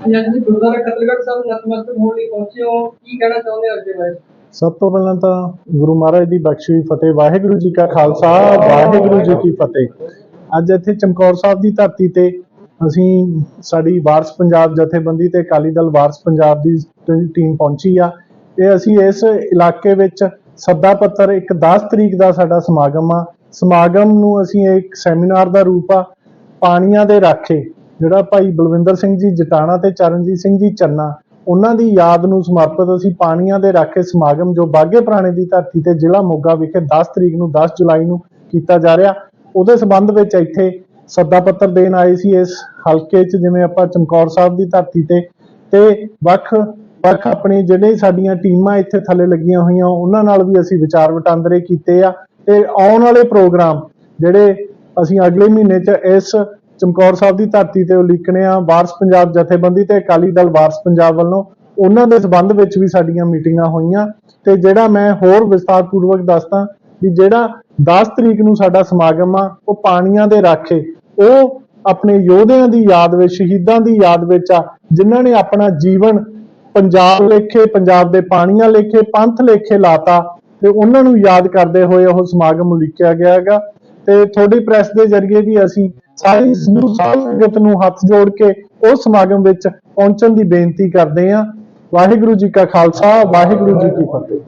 ਅੱਜ ਤੁਸੀਂ ਗੁਰਦੁਆਰਾ ਕਤਲਗੜ੍ਹ ਸਾਹਿਬ ਨਤਮਸਤਕ ਹੋਣ ਲਈ ਪਹੁੰਚੇ ਹੋ। ਕੀ ਕਹਿਣਾ ਚਾਹੁੰਦੇ ਹੋ ਅੱਜ ਬਾਰੇ? ਸਭ ਤੋਂ ਪਹਿਲਾਂ ਤਾਂ ਗੁਰੂ ਮਹਾਰਾਜ ਦੀ ਬਖਸ਼ੀ ਹੋਈ ਫਤਿਹ। ਵਾਹਿਗੁਰੂ ਜੀ ਕਾ ਖਾਲਸਾ, ਵਾਹਿਗੁਰੂ ਜੀ ਕੀ ਫਤਿਹ। ਅੱਜ ਇੱਥੇ ਚਮਕੌਰ ਸਾਹਿਬ ਦੀ ਧਰਤੀ ਤੇ ਅਸੀਂ ਸਾਡੀ ਵਾਰਸ ਪੰਜਾਬ ਜਥੇਬੰਦੀ ਤੇ ਅਕਾਲੀ ਦਲ ਵਾਰਸ ਪੰਜਾਬ ਦੀ ਟੀਮ ਪਹੁੰਚੀ ਆ। ਤੇ ਅਸੀਂ ਇਸ ਇਲਾਕੇ ਵਿੱਚ ਸੱਦਾ ਪੱਤਰ ਇੱਕ 10 ਤਰੀਕ ਦਾ ਸਾਡਾ ਸਮਾਗਮ ਆ। ਸਮਾਗਮ ਨੂੰ ਅਸੀਂ ਇੱਕ ਸੈਮੀਨਾਰ ਦਾ ਰੂਪ ਆ, ਪਾਣੀਆਂ ਦੇ ਰਾਖੇ। ਜਿਹੜਾ ਭਾਈ ਬਲਵਿੰਦਰ ਸਿੰਘ ਜੀ, ਜਟਾਣਾ ਤੇ ਚਰਨਜੀਤ ਸਿੰਘ ਜੀ, ਚੰਨਾ, ਉਹਨਾਂ ਦੀ ਯਾਦ ਨੂੰ ਸਮਰਪਿਤ ਅਸੀਂ ਪਾਣੀਆਂ ਦੇ ਰਾਖੇ ਸਮਾਗਮ ਜੋ ਬਾਗੇ ਪੁਰਾਣੇ ਦੀ ਧਰਤੀ ਤੇ ਜ਼ਿਲ੍ਹਾ ਮੋਗਾ ਵਿਖੇ 10 ਤਰੀਕ ਨੂੰ 10 ਜੁਲਾਈ ਨੂੰ ਕੀਤਾ ਜਾ ਰਿਹਾ, ਉਹਦੇ ਸੰਬੰਧ ਵਿੱਚ ਇੱਥੇ ਸੱਦਾ ਪੱਤਰ ਦੇਣ ਆਏ ਸੀ ਇਸ ਹਲਕੇ 'ਚ, ਜਿਵੇਂ ਆਪਾਂ ਚਮਕੌਰ ਸਾਹਿਬ ਦੀ ਧਰਤੀ ਤੇ ਤੇ ਵੱਖ ਵੱਖ ਆਪਣੀ ਜਿਹੜੇ ਸਾਡੀਆਂ ਟੀਮਾਂ ਇੱਥੇ ਥੱਲੇ ਲੱਗੀਆਂ ਹੋਈਆਂ, ਉਹਨਾਂ ਨਾਲ ਵੀ ਅਸੀਂ ਵਿਚਾਰ ਵਟਾਂਦਰੇ ਕੀਤੇ ਆ, ਤੇ ਆਉਣ ਵਾਲੇ ਪ੍ਰੋਗਰਾਮ ਜਿਹੜੇ ਅਸੀਂ ਅਗਲੇ ਮਹੀਨੇ 'ਚ ਇਸ ਚਮਕੌਰ ਸਾਹਿਬ ਦੀ ਧਰਤੀ ਤੇ ਉਲੀਕਣੇ ਆ, ਵਾਰਸ ਪੰਜਾਬ ਜਥੇਬੰਦੀ ਤੇ ਅਕਾਲੀ ਦਲ ਵਾਰਸ ਪੰਜਾਬ ਵੱਲੋਂ ਉਹਨਾਂ ਦੇ ਸਬੰਧ ਵਿੱਚ ਵੀ ਸਾਡੀਆਂ ਮੀਟਿੰਗਾਂ ਹੋਈਆਂ ਤੇ ਜਿਹੜਾ ਮੈਂ ਹੋਰ ਵਿਸਤਾਰਪੂਰਵਕ ਦੱਸਦਾ ਵੀ ਜਿਹੜਾ 10 ਤਰੀਕ ਨੂੰ ਸਾਡਾ ਸਮਾਗਮ ਆ, ਉਹ ਪਾਣੀਆਂ ਦੇ ਰਾਖੇ, ਉਹ ਆਪਣੇ ਯੋਧਿਆਂ ਦੀ ਯਾਦ ਵਿੱਚ, ਸ਼ਹੀਦਾਂ ਦੀ ਯਾਦ ਵਿੱਚ ਆ, ਜਿਨ੍ਹਾਂ ਨੇ ਆਪਣਾ ਜੀਵਨ ਪੰਜਾਬ ਲੇਖੇ, ਪੰਜਾਬ ਦੇ ਪਾਣੀਆਂ ਲੇਖੇ, ਪੰਥ ਲੇਖੇ ਲਾਤਾ ਤੇ ਉਹਨਾਂ ਨੂੰ ਯਾਦ ਕਰਦੇ ਹੋਏ ਉਹ ਸਮਾਗਮ ਉਲੀਕਿਆ ਗਿਆ ਹੈਗਾ ਤੇ ਤੁਹਾਡੀ ਪ੍ਰੈਸ ਦੇ ਜ਼ਰੀਏ ਵੀ ਅਸੀਂ ਸਾਰੀ ਸਿੱਧੂ ਸਾਹਿਬ ਸੰਗਤ ਨੂੰ ਹੱਥ ਜੋੜ ਕੇ ਉਸ ਸਮਾਗਮ ਵਿੱਚ ਪਹੁੰਚਣ ਦੀ ਬੇਨਤੀ ਕਰਦੇ ਹਾਂ। ਵਾਹਿਗੁਰੂ ਜੀ ਕਾ ਖਾਲਸਾ, ਵਾਹਿਗੁਰੂ ਜੀ ਕੀ ਫਤਿਹ।